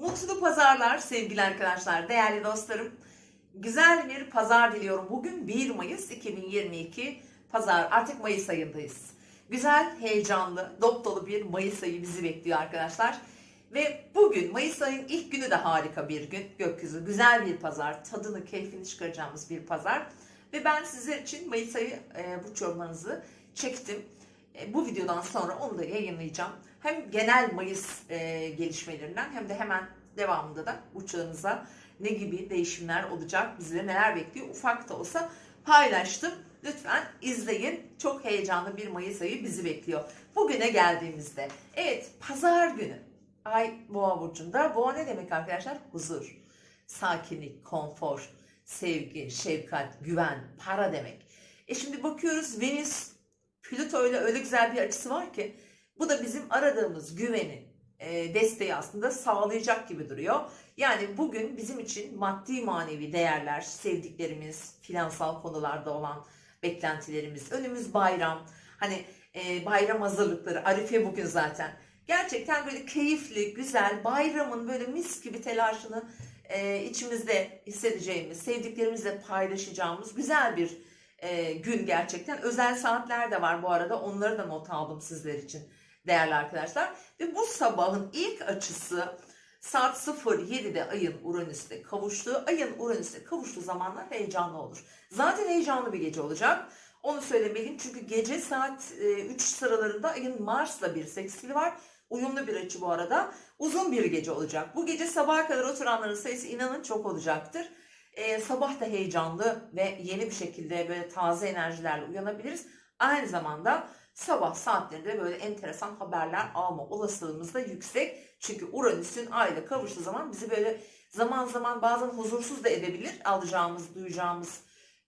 Mutlu pazarlar sevgili arkadaşlar, değerli dostlarım. Güzel bir pazar diliyorum. Bugün 1 Mayıs 2022 pazar. Artık Mayıs ayındayız. Güzel, heyecanlı, dop dolu bir Mayıs ayı bizi bekliyor arkadaşlar. Ve bugün Mayıs ayının ilk günü de harika bir gün. Gökyüzü güzel bir pazar. Tadını, keyfini çıkaracağımız bir pazar. Ve ben sizler için Mayıs ayı e, burç yorumlarınızı çektim. E, bu videodan sonra onu da yayınlayacağım. Hem genel Mayıs e, gelişmelerinden hem de hemen devamında da uçağınıza ne gibi değişimler olacak, bizleri neler bekliyor ufak da olsa paylaştım. Lütfen izleyin. Çok heyecanlı bir Mayıs ayı bizi bekliyor. Bugüne geldiğimizde, evet pazar günü. Ay Boğa burcunda. Boğa ne demek arkadaşlar? Huzur, sakinlik, konfor, sevgi, şefkat, güven, para demek. E şimdi bakıyoruz Venüs Plüto ile öyle güzel bir açısı var ki bu da bizim aradığımız güveni, e, desteği aslında sağlayacak gibi duruyor. Yani bugün bizim için maddi manevi değerler, sevdiklerimiz, finansal konularda olan beklentilerimiz, önümüz bayram, hani e, bayram hazırlıkları, Arife bugün zaten. Gerçekten böyle keyifli, güzel, bayramın böyle mis gibi telaşını e, içimizde hissedeceğimiz, sevdiklerimizle paylaşacağımız güzel bir e, gün gerçekten. Özel saatler de var bu arada. Onları da not aldım sizler için değerli arkadaşlar. Ve bu sabahın ilk açısı saat 07'de ayın Uranüs'te kavuştuğu, ayın Uranüs'te kavuştuğu zamanlar heyecanlı olur. Zaten heyecanlı bir gece olacak. Onu söylemeliyim çünkü gece saat e, 3 sıralarında ayın Mars'la bir sekstili var. Uyumlu bir açı bu arada. Uzun bir gece olacak. Bu gece sabaha kadar oturanların sayısı inanın çok olacaktır. Ee, sabah da heyecanlı ve yeni bir şekilde böyle taze enerjilerle uyanabiliriz. Aynı zamanda sabah saatlerinde böyle enteresan haberler alma olasılığımız da yüksek. Çünkü Uranüs'ün ayla kavuştuğu zaman bizi böyle zaman zaman bazen huzursuz da edebilir. Alacağımız, duyacağımız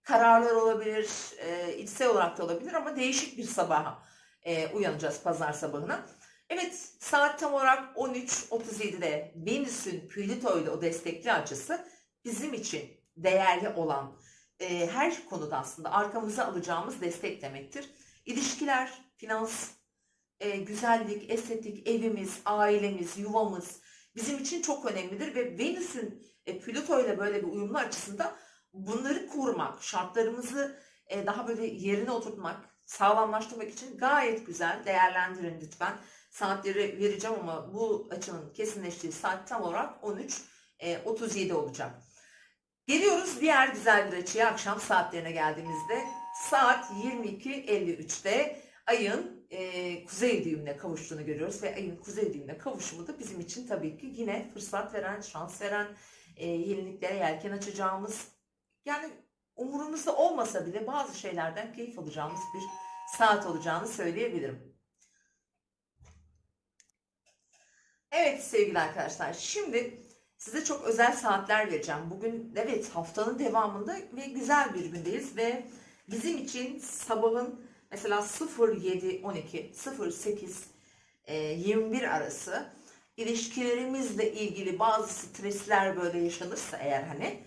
kararlar olabilir, e, içsel olarak da olabilir ama değişik bir sabaha e, uyanacağız pazar sabahına. Evet saat tam olarak 13.37'de Venüs'ün Plüto ile o destekli açısı bizim için değerli olan e, her konuda aslında arkamıza alacağımız destek demektir. İlişkiler, finans, e, güzellik, estetik, evimiz, ailemiz, yuvamız bizim için çok önemlidir ve Venüs'ün e, Plüto ile böyle bir uyumlu açısında bunları kurmak, şartlarımızı e, daha böyle yerine oturtmak, sağlamlaştırmak için gayet güzel değerlendirin lütfen. Saatleri vereceğim ama bu açının kesinleştiği saat tam olarak 13.37 olacak. Geliyoruz diğer güzel bir açıya akşam saatlerine geldiğimizde saat 22.53'te ayın e, kuzey düğümüne kavuştuğunu görüyoruz ve ayın kuzey düğümüne kavuşumu da bizim için tabii ki yine fırsat veren, şans veren, e, yeniliklere yelken açacağımız yani umurumuzda olmasa bile bazı şeylerden keyif alacağımız bir saat olacağını söyleyebilirim. Evet sevgili arkadaşlar şimdi Size çok özel saatler vereceğim. Bugün evet haftanın devamında ve güzel bir gündeyiz ve bizim için sabahın mesela 07.12, 08, 21 arası ilişkilerimizle ilgili bazı stresler böyle yaşanırsa eğer hani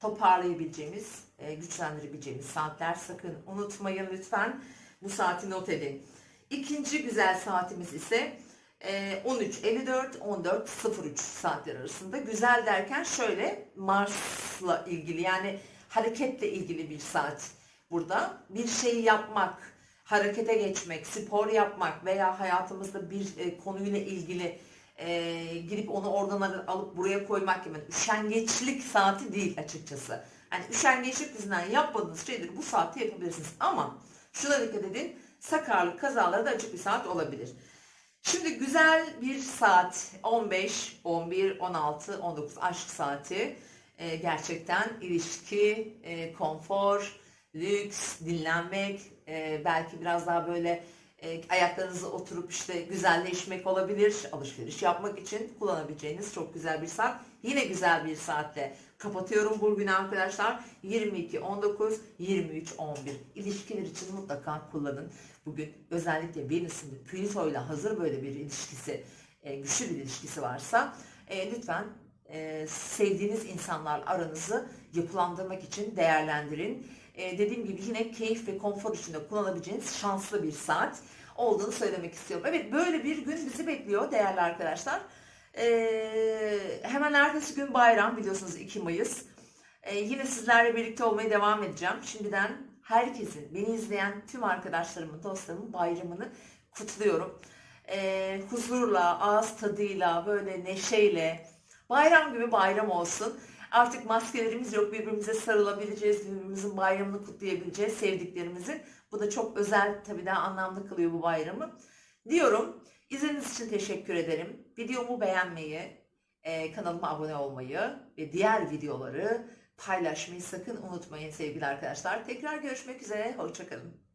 toparlayabileceğimiz, e, güçlendirebileceğimiz saatler sakın unutmayın lütfen. Bu saati not edin. İkinci güzel saatimiz ise 13.54 14.03 saatler arasında. Güzel derken şöyle Mars'la ilgili yani hareketle ilgili bir saat burada. Bir şeyi yapmak, harekete geçmek, spor yapmak veya hayatımızda bir e, konuyla ilgili e, girip onu oradan alıp buraya koymak gibi üşengeçlik saati değil açıkçası. Yani üşengeçlik yüzünden yapmadığınız şeyleri bu saatte yapabilirsiniz. Ama şuna dikkat edin sakarlık kazaları da açık bir saat olabilir. Şimdi güzel bir saat 15, 11, 16, 19 aşk saati. Ee, gerçekten ilişki, e, konfor, lüks, dinlenmek, e, belki biraz daha böyle e, ayaklarınızı oturup işte güzelleşmek olabilir. Alışveriş yapmak için kullanabileceğiniz çok güzel bir saat. Yine güzel bir saatle kapatıyorum bugünü arkadaşlar. 22, 19, 23, 11. İlişkiler için mutlaka kullanın. Bugün özellikle Venüs'ün Plüto ile hazır böyle bir ilişkisi, e, güçlü bir ilişkisi varsa e, lütfen e, sevdiğiniz insanlar aranızı yapılandırmak için değerlendirin. E, dediğim gibi yine keyif ve konfor içinde kullanabileceğiniz şanslı bir saat olduğunu söylemek istiyorum. Evet böyle bir gün bizi bekliyor değerli arkadaşlar. Ee, hemen ertesi gün bayram biliyorsunuz 2 Mayıs. Ee, yine sizlerle birlikte olmaya devam edeceğim. Şimdiden herkesin, beni izleyen tüm arkadaşlarımın, dostlarımın bayramını kutluyorum. Ee, huzurla, ağız tadıyla, böyle neşeyle, bayram gibi bayram olsun. Artık maskelerimiz yok, birbirimize sarılabileceğiz, birbirimizin bayramını kutlayabileceğiz, sevdiklerimizi. Bu da çok özel, tabii daha anlamlı kılıyor bu bayramı. Diyorum, izlediğiniz için teşekkür ederim. Videomu beğenmeyi, e, kanalıma abone olmayı ve diğer videoları paylaşmayı sakın unutmayın sevgili arkadaşlar. Tekrar görüşmek üzere, hoşçakalın.